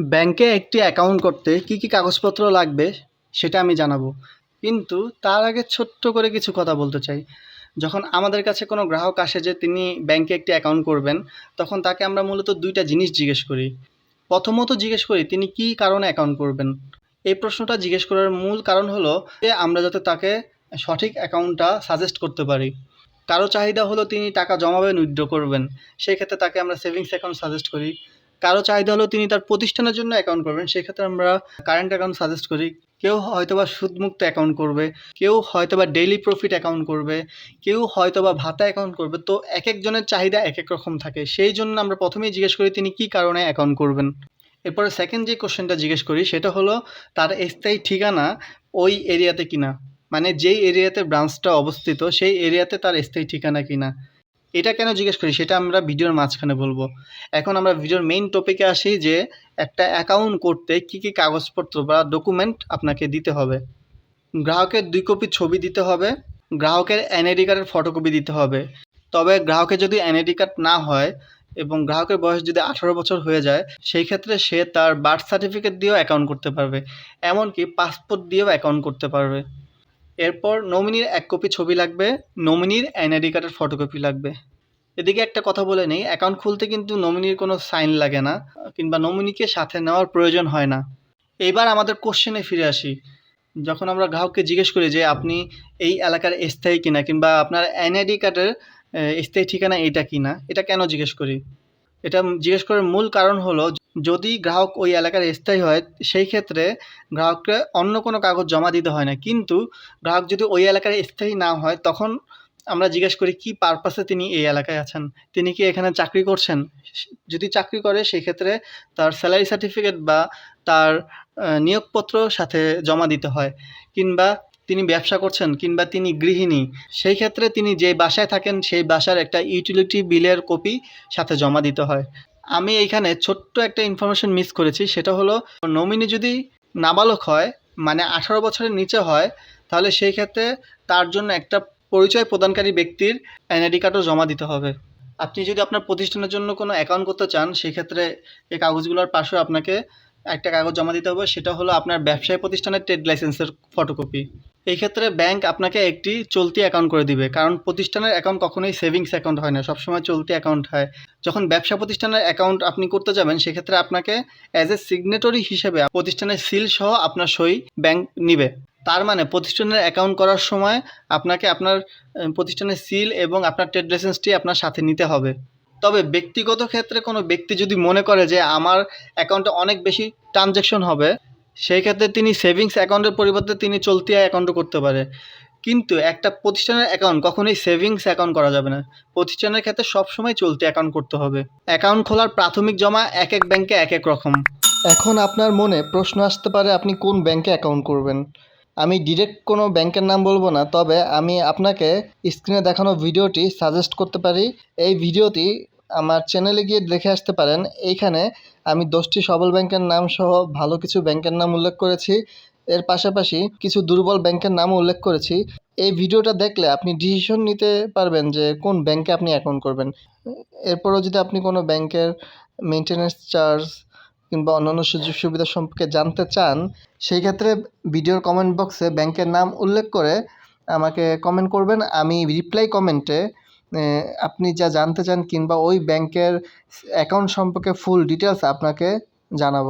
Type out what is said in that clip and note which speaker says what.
Speaker 1: ব্যাংকে একটি অ্যাকাউন্ট করতে কী কী কাগজপত্র লাগবে সেটা আমি জানাব। কিন্তু তার আগে ছোট্ট করে কিছু কথা বলতে চাই। যখন আমাদের কাছে কোনো গ্রাহক আসে যে তিনি ব্যাংকে একটি অ্যাকাউন্ট করবেন, তখন তাকে আমরা মূলত দুইটা জিনিস জিজ্ঞেস করি। প্রথমত জিজ্ঞেস করি, তিনি কী কারণে অ্যাকাউন্ট করবেন? এই প্রশ্নটা জিজ্ঞেস করার মূল কারণ হলো যে আমরা যাতে তাকে সঠিক অ্যাকাউন্টটা সাজেস্ট করতে পারি। কারও চাহিদা হলো তিনি টাকা জমাবেন, উইথড্র করবেন। সেই ক্ষেত্রে তাকে আমরা সেভিংস অ্যাকাউন্ট সাজেস্ট করি। কারও চাহিদা হলো তিনি তার প্রতিষ্ঠানের জন্য অ্যাকাউন্ট করবেন। সেক্ষেত্রে আমরা কারেন্ট অ্যাকাউন্ট সাজেস্ট করি। কেউ হয়তোবা সুদমুক্ত অ্যাকাউন্ট করবে, কেউ হয়তোবা ডেইলি প্রফিট অ্যাকাউন্ট করবে, কেউ হয়তোবা ভাতা অ্যাকাউন্ট করবে। তো এক একজনের চাহিদা এক এক রকম থাকে। সেই জন্য আমরা প্রথমেই জিজ্ঞেস করি, তিনি কী কারণে অ্যাকাউন্ট করবেন? এরপরে সেকেন্ড যে কোশ্চেনটা জিজ্ঞেস করি, সেটা হলো, তার স্থায়ী ঠিকানা ওই এরিয়াতে কিনা? মানে যেই এরিয়াতে ব্রাঞ্চটা অবস্থিত, সেই এরিয়াতে তার স্থায়ী ঠিকানা কিনা? এটা কেন জিজ্ঞেস করি? সেটা আমরা ভিডিওর মাঝখানে বলব। এখন আমরা ভিডিওর মেইন টপিকে আসি যে, একটা অ্যাকাউন্ট করতে কী কী কাগজপত্র বা ডকুমেন্ট আপনাকে দিতে হবে। গ্রাহকের দুই কপি ছবি দিতে হবে, গ্রাহকের এনআইডি কার্ডের ফটোকপি দিতে হবে। তবে গ্রাহকের যদি এনআইডি কার্ড না হয় এবং গ্রাহকের বয়স যদি আঠারো বছর হয়ে যায়, সেই ক্ষেত্রে সে তার বার্থ সার্টিফিকেট দিয়েও অ্যাকাউন্ট করতে পারবে। এমনকি পাসপোর্ট দিয়েও অ্যাকাউন্ট করতে পারবে। এরপর নমিনির এক কপি ছবি লাগবে, নমিনির এনআইডি কার্ডের ফটোকপি লাগবে। এদিকে একটা কথা বলে নেই অ্যাকাউন্ট খুলতে কিন্তু নমিনির কোনো সাইন লাগে না, কিংবা নমিনিকে সাথে নেওয়ার প্রয়োজন হয় না। এইবার আমাদের কোশ্চেনে ফিরে আসি। যখন আমরা গ্রাহককে জিজ্ঞেস করি যে, আপনি এই এলাকার স্থায়ী কিনা? কিংবা, আপনার এনআইডি কার্ডের স্থায়ী ঠিকানা এটা কিনা? এটা কেন জিজ্ঞেস করি? এটা জিজ্ঞেস করার মূল কারণ হলো যদি গ্রাহক ওই এলাকার স্থায়ী হয়, সেই ক্ষেত্রে গ্রাহককে অন্য কোনো কাগজ জমা দিতে হয় না। কিন্তু গ্রাহক যদি ওই এলাকার স্থায়ী না হয়, তখন আমরা জিজ্ঞেস করি, কী পারপাসে তিনি এই এলাকায় আছেন? তিনি কি এখানে চাকরি করছেন? যদি চাকরি করে, সেই ক্ষেত্রে তার স্যালারি সার্টিফিকেট বা তার নিয়োগপত্র সাথে জমা দিতে হয়। কিংবা তিনি ব্যবসা করছেন, কিংবা তিনি গৃহিণী, সেই ক্ষেত্রে তিনি যে বাসায় থাকেন, সেই বাসার একটা ইউটিলিটি বিলের কপি সাথে জমা দিতে হয়। আমি এইখানে ছোট্ট একটা ইনফরমেশন মিস করেছি, সেটা হলো নমিনি যদি নাবালক হয় মানে আঠারো বছরের নিচে হয়, তাহলে সেই ক্ষেত্রে তার জন্য একটা পরিচয় প্রদানকারী ব্যক্তির এনআইডি কার্ডও জমা দিতে হবে। আপনি যদি আপনার প্রতিষ্ঠানের জন্য কোনো অ্যাকাউন্ট করতে চান সেক্ষেত্রে এই কাগজগুলোর পাশে আপনাকে একটা কাগজ জমা দিতে হবে, সেটা হলো আপনার ব্যবসায়ী প্রতিষ্ঠানের ট্রেড লাইসেন্সের ফটোকপি এই ক্ষেত্রে ব্যাংক আপনাকে একটি চলতি অ্যাকাউন্ট করে দিবে। কারণ প্রতিষ্ঠানের অ্যাকাউন্ট কখনোই সেভিংস অ্যাকাউন্ট হয় না, সবসময় চলতি অ্যাকাউন্ট হয়। যখন ব্যবসা প্রতিষ্ঠানের অ্যাকাউন্ট আপনি করতে যাবেন, সেক্ষেত্রে আপনাকে অ্যাজ এ সিগনেটরি হিসেবে প্রতিষ্ঠানের সিল সহ আপনার সই ব্যাংক নিবে। তার মানে প্রতিষ্ঠানের অ্যাকাউন্ট করার সময় আপনাকে আপনার প্রতিষ্ঠানের সিল এবং আপনার ট্রেড লাইসেন্সটি আপনার সাথে নিতে হবে। তবে ব্যক্তিগত ক্ষেত্রে কোনো ব্যক্তি যদি মনে করে যে আমার অ্যাকাউন্টে অনেক বেশি ট্রানজ্যাকশন হবে সেই ক্ষেত্রে তিনি সেভিংস অ্যাকাউন্টের পরিবর্তে তিনি চলতি অ্যাকাউন্টও করতে পারে। কিন্তু একটা প্রতিষ্ঠানের অ্যাকাউন্ট কখনোই সেভিংস অ্যাকাউন্ট করা যাবে না। প্রতিষ্ঠানের ক্ষেত্রে সবসময় চলতি অ্যাকাউন্ট করতে হবে। অ্যাকাউন্ট খোলার প্রাথমিক জমা এক এক ব্যাংকে এক এক রকম। এখন আপনার মনে প্রশ্ন আসতে পারে, আপনি কোন ব্যাংকে অ্যাকাউন্ট করবেন? আমি ডিরেক্ট কোনো ব্যাংকের নাম বলব না, তবে আমি আপনাকে স্ক্রিনে দেখানো ভিডিওটি সাজেস্ট করতে পারি। এই ভিডিওটি আমার চ্যানেলে গিয়ে দেখে আসতে পারেন। এইখানে আমি দশটি সবল ব্যাংকের নাম সহ ভালো কিছু ব্যাংকের নাম উল্লেখ করেছি। এর পাশাপাশি কিছু দুর্বল ব্যাংকের নামও উল্লেখ করেছি। এই ভিডিওটা দেখলে আপনি ডিসিশন নিতে পারবেন যে কোন ব্যাংকে আপনি অ্যাকাউন্ট করবেন। এরপরও যদি আপনি কোনো ব্যাংকের মেনটেন্যান্স চার্জ কিংবা অন্যান্য সুযোগ সুবিধা সম্পর্কে জানতে চান, সেই ক্ষেত্রে ভিডিওর কমেন্ট বক্সে ব্যাংকের নাম উল্লেখ করে আমাকে কমেন্ট করবেন। আমি রিপ্লাই কমেন্টে আপনি যা জানতে চান কিংবা ওই ব্যাংকের অ্যাকাউন্ট সম্পর্কে ফুল ডিটেলস আপনাকে জানাব।